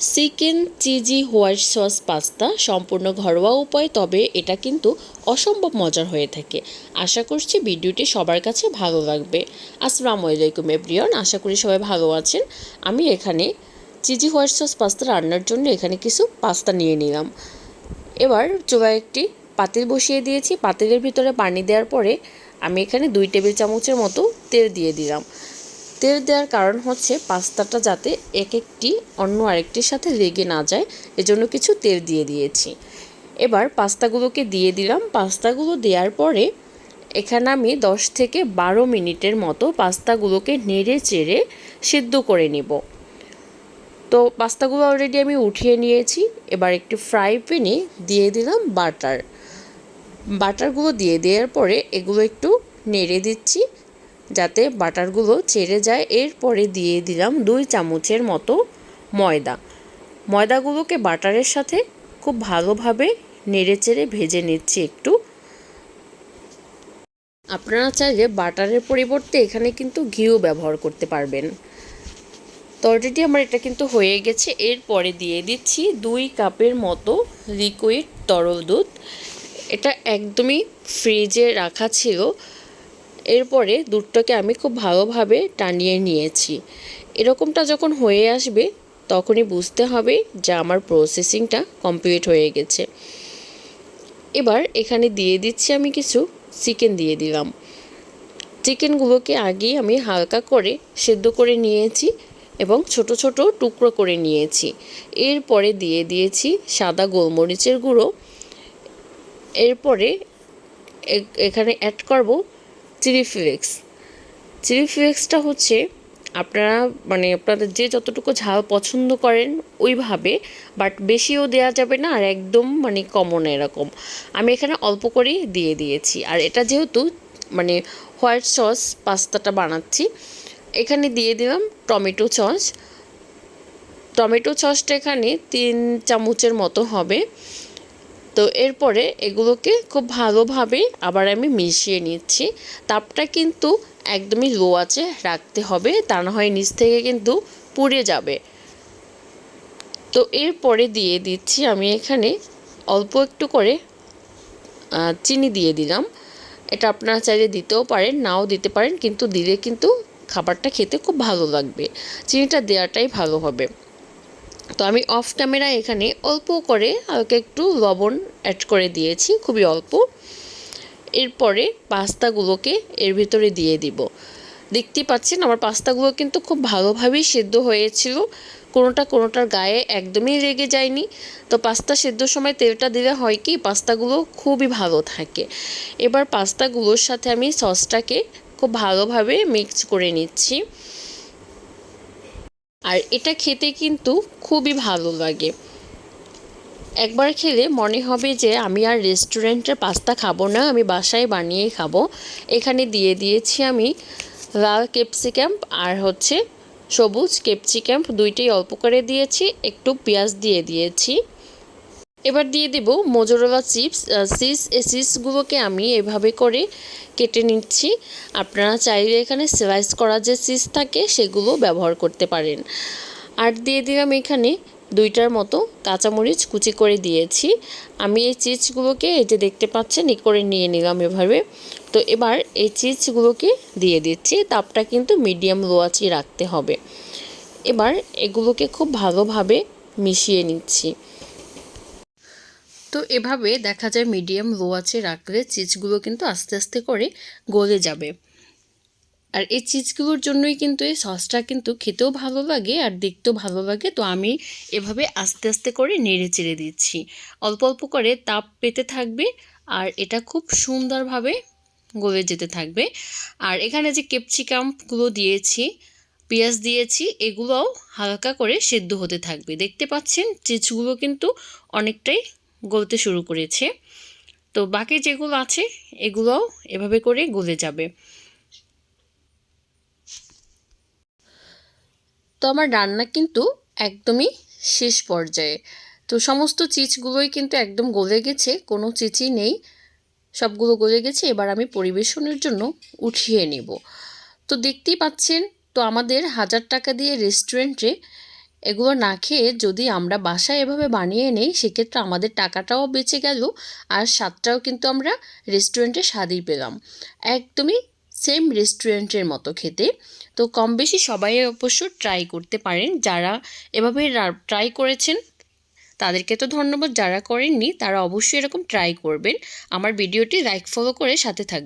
Chicken cheesy white sauce pasta সম্পূর্ণ ঘরোয়া উপায়, তবে এটা কিন্তু অসম্ভব মজার হয়ে থাকে। আশা করছি ভিডিওটি সবার কাছে ভালো লাগবে। আসসালামু আলাইকুম, এভরিওয়ান। আশা করি সবাই ভালো আছেন। আমি এখানে চিজি হোয়াইট সস পাস্তা রান্নার জন্য এখানে কিছু পাস্তা নিয়ে নিলাম। এবার চুলায় একটি পাতিল বসিয়ে দিয়েছি। পাতিলের ভিতরে পানি দেওয়ার পরে আমি এখানে দুই টেবিল চামচের মতো তেল দিয়ে দিলাম। তেল দেওয়ার কারণ হচ্ছে পাস্তাটা যাতে এক একটি অন্য আরেকটির সাথে লেগে না যায়, এজন্য কিছু তেল দিয়ে দিয়েছি। এবার পাস্তাগুলোকে দিয়ে দিলাম। পাস্তাগুলো দেওয়ার পরে এখানে আমি দশ থেকে বারো মিনিটের মতো পাস্তাগুলোকে নেড়ে চেড়ে সিদ্ধ করে নিব। তো পাস্তাগুলো অলরেডি আমি উঠিয়ে নিয়েছি। এবার একটি ফ্রাই প্যানে দিয়ে দিলাম বাটার বাটারগুলো দিয়ে দেওয়ার পরে এগুলো একটু নেড়ে দিচ্ছি। যাতে বাটারগুলো ছেড়ে যায়। এরপরে দিয়ে দিলাম দুই চামচের মতো ময়দা। ময়দাগুলোকে বাটারের সাথে খুব ভালোভাবে নেড়ে চেড়ে ভেজে নিচ্ছি একটু। আপনারা চাইলে বাটারের পরিবর্তে এখানে কিন্তু ঘিও ব্যবহার করতে পারবেন। তো অলরেডি আমার এটা কিন্তু হয়ে গেছে। এরপরে দিয়ে দিচ্ছি দুই কাপের মতো লিকুইড তরল দুধ। এটা একদমই ফ্রিজে রাখা ছিল। এরপরে দুধটাকে আমি খুব ভালোভাবে টানিয়ে নিয়েছি। এরকমটা যখন হয়ে আসবে, তখনই বুঝতে হবে যে আমার প্রসেসিংটা কমপ্লিট হয়ে গেছে। এবার এখানে দিয়ে দিচ্ছি আমি কিছু চিকেন দিয়ে দিলাম। চিকেনগুলোকে আগেই আমি হালকা করে সেদ্ধ করে নিয়েছি এবং ছোট ছোট টুকরো করে নিয়েছি। এরপরে দিয়ে দিয়েছি সাদা গোলমরিচের গুঁড়ো। এরপরে এখানে অ্যাড করব চিলি ফ্লেক্স চিলি ফ্লেক্সটা হচ্ছে আপনারা মানে আপনাদের যে যতটুকু ঝাল পছন্দ করেন ওইভাবে বাট বেশিও দেওয়া যাবে না আর একদম মানে কমন এরকম। আমি এখানে অল্প করেই দিয়ে দিয়েছি। আর এটা যেহেতু মানে হোয়াইট সস পাস্তাটা বানাচ্ছি, এখানে দিয়ে দিলাম টমেটো সস। টমেটো সসটা এখানে তিন চামচের মতো হবে। তো এরপরে এগুলোকে খুব ভালোভাবে আবার আমি মিশিয়ে নিচ্ছি। তাপটা কিন্তু একদমই লো আছে, রাখতে হবে, তা না হয় নিচ থেকে কিন্তু পুড়ে যাবে। তো এরপরে দিয়ে দিচ্ছি আমি এখানে অল্প একটু করে চিনি দিয়ে দিলাম। এটা আপনারা চাইলে দিতেও পারেন, নাও দিতে পারেন, কিন্তু দিলে কিন্তু খাবারটা খেতে খুব ভালো লাগবে। চিনিটা দেওয়াটাই ভালো হবে। তো আমি অফ ক্যামেরা এখানে অল্প করে হালকা একটু লবণ অ্যাড করে দিয়েছি, খুবই অল্প। এরপরে পাস্তাগুলোকে এর ভিতরে দিয়ে দিব। দেখতেই পাচ্ছেন আমার পাস্তাগুলো কিন্তু খুব ভালোভাবেই সেদ্ধ হয়েছিল, কোনোটা কোনোটার গায়ে একদমই লেগে যায়নি। তো পাস্তা সেদ্ধর সময় তেলটা দিলে হয় কি, পাস্তাগুলো খুবই ভালো থাকে। এবার পাস্তাগুলোর সাথে আমি সসটাকে খুব ভালোভাবে মিক্স করে নিচ্ছি। আর এটা খেতে কিন্তু খুবই ভালো লাগে। একবার খেলে মনে হবে যে আমি আর রেস্টুরেন্টের পাস্তা খাব না, আমি বাসায় বানিয়েই খাব। এখানে দিয়ে দিয়েছি আমি লাল ক্যাপসিকাম আর হচ্ছে সবুজ ক্যাপসিকাম দুইটাই অল্প করে দিয়েছি, একটু পেঁয়াজ দিয়ে দিয়েছি। এবার দিয়ে দেব মোজোরোলা চিপস সিস এই চিপসগুলোকে আমি এভাবে করে কেটে নিচ্ছি। আপনারা চাইলে এখানে স্লাইস করা যে চিজ থাকে সেগুলো ব্যবহার করতে পারেন। আর দিয়ে দিলাম এখানে দুইটার মতো কাঁচামরিচ কুচি করে দিয়েছি। আমি এই চিজগুলোকে এই যে দেখতে পাচ্ছেন, ই করে নিয়ে নিলাম এভাবে। তো এবার এই চিজগুলোকে দিয়ে দিচ্ছি, তাপটা কিন্তু মিডিয়াম লো আঁচে রাখতে হবে। এবার এগুলোকে খুব ভালোভাবে মিশিয়ে নিচ্ছি। তো এভাবে দেখা যায় মিডিয়াম লো আছে রাখলে চিজগুলো কিন্তু আস্তে আস্তে করে গলে যাবে। আর এই চিজগুলোর জন্যই কিন্তু এই সসটা কিন্তু খেতেও ভালো লাগে আর দেখতেও ভালো লাগে। তো আমি এভাবে আস্তে আস্তে করে নেড়ে চেড়ে দিচ্ছি। অল্প অল্প করে তাপ পেতে থাকবে আর এটা খুব সুন্দরভাবে গলে যেতে থাকবে। আর এখানে যে ক্যাপসিকামগুলো দিয়েছি, পেঁয়াজ দিয়েছি, এগুলোও হালকা করে সেদ্ধ হতে থাকবে। দেখতে পাচ্ছেন, চিজগুলো কিন্তু অনেকটাই গলতে শুরু করেছে। তো বাকি যেগুলো আছে, এগুলোও এভাবে করে গলে যাবে। তো আমার রান্না কিন্তু একদমই শেষ পর্যায়ে। তো সমস্ত চিজগুলোই কিন্তু একদম গলে গেছে, কোনো চিচই নেই। সবগুলো গলে গেছে, এবার আমি পরিবেশনের জন্য উঠিয়ে নেব। তো দেখতেই পাচ্ছেন, তো আমাদের হাজার টাকা দিয়ে রেস্টুরেন্টে এগুলো না খেয়ে যদি আমরা বাসায় এভাবে বানিয়ে নেই, সেক্ষেত্রে আমাদের টাকাটাও বেঁচে গেল আর স্বাদটাও কিন্তু আমরা রেস্টুরেন্টে স্বাদই পেলাম। একদমই সেম রেস্টুরেন্টের মতো খেতে। তো কম বেশি সবাই অবশ্য ট্রাই করতে পারেন। যারা এভাবে ট্রাই করেছেন, তাদেরকে তো ধন্যবাদ। যারা করেননি, তারা অবশ্যই এরকম ট্রাই করবেন। আমার ভিডিওটি লাইক ফলো করে সাথে থাকবেন।